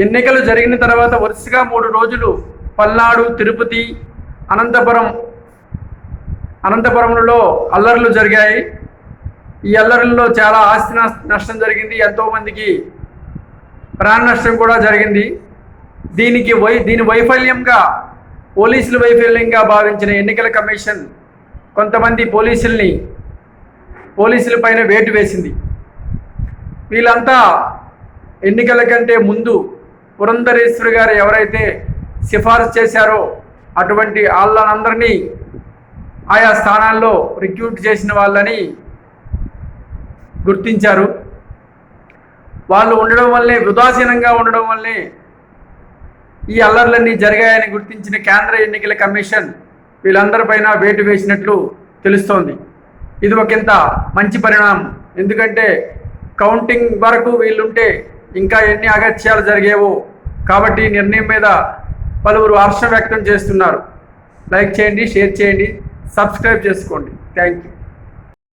ఎన్నికలు జరిగిన తర్వాత వరుసగా మూడు రోజులు పల్నాడు తిరుపతి అనంతపురం అనంతపురంలో అల్లర్లు జరిగాయి. ఈ అల్లర్లలో చాలా ఆస్తి నష్ట- నష్టం జరిగింది. ఎంతోమందికి ప్రాణ నష్టం కూడా జరిగింది. దీనికి వై దీని వైఫల్యంగా పోలీసుల వైఫల్యంగా భావించిన ఎన్నికల కమిషన్ కొంతమంది పోలీసుల్ని పోలీసుల పైన వేటు వేసింది. వీళ్ళంతా ఎన్నికల కంటే ముందు పురంధరేశ్వరి గారు ఎవరైతే సిఫారసు చేశారో అటువంటి వాళ్ళనందరినీ ఆయా స్థానాల్లో రిక్రూట్ చేసిన వాళ్ళని గుర్తించారు. వాళ్ళు ఉండడం వల్లే ఉదాసీనంగా ఉండడం వల్లే ఈ అల్లర్లన్నీ జరిగాయని గుర్తించిన కేంద్ర ఎన్నికల కమిషన్ వీళ్ళందరిపైన వేటు వేసినట్లు తెలుస్తోంది. ఇది ఒకంత మంచి పరిణామం. ఎందుకంటే కౌంటింగ్ వరకు వీళ్ళుంటే ఇంకా ఎన్ని అగత్యాలు జరిగేవో కాబట్టి ఈ నిర్ణయం మీద పలువురు హర్షం వ్యక్తం చేస్తున్నారు. లైక్ చేయండి షేర్ చేయండి సబ్స్క్రైబ్ చేసుకోండి. Thank you